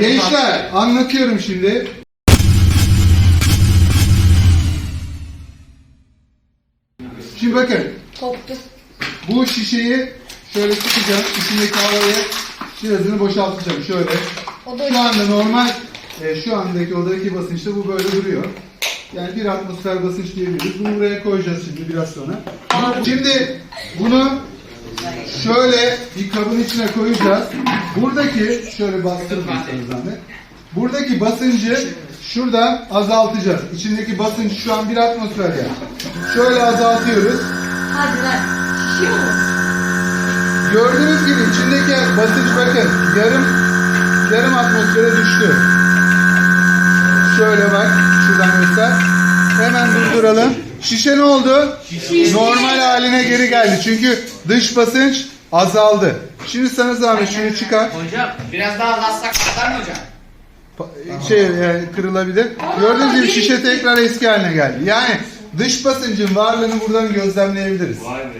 Gençler anlatıyorum şimdi. Şimdi bakın Koptu. bu şişeyi şöyle sıkacağım. İçindeki havayı şirazını boşaltacağım. Şöyle. Şu anda normal e, şu andaki odadaki basınçta bu böyle duruyor. Yani bir atmosfer basınç diyebiliriz. Bunu buraya koyacağız şimdi biraz sonra. Şimdi bunu şöyle bir kabın içine koyacağız. Buradaki şöyle bastırın zahmet. Buradaki basıncı şuradan azaltacağız. İçindeki basınç şu an bir atmosfer ya. Şöyle azaltıyoruz. Hadi ver. Şişiyor mu? Gördüğünüz gibi içindeki basınç bakın yarım yarım atmosfere düştü. Şöyle bak şuradan göster. Hemen durduralım. Şişe ne oldu? Normal haline geri geldi. Çünkü dış basınç azaldı. Şimdi sana zahmet şunu çıkar. Hocam biraz daha azaltsak patlar mı hocam? Pa- Şey yani kırılabilir. Gördüğünüz gibi şişe tekrar eski haline geldi. Yani dış basıncın varlığını buradan gözlemleyebiliriz. Vay be.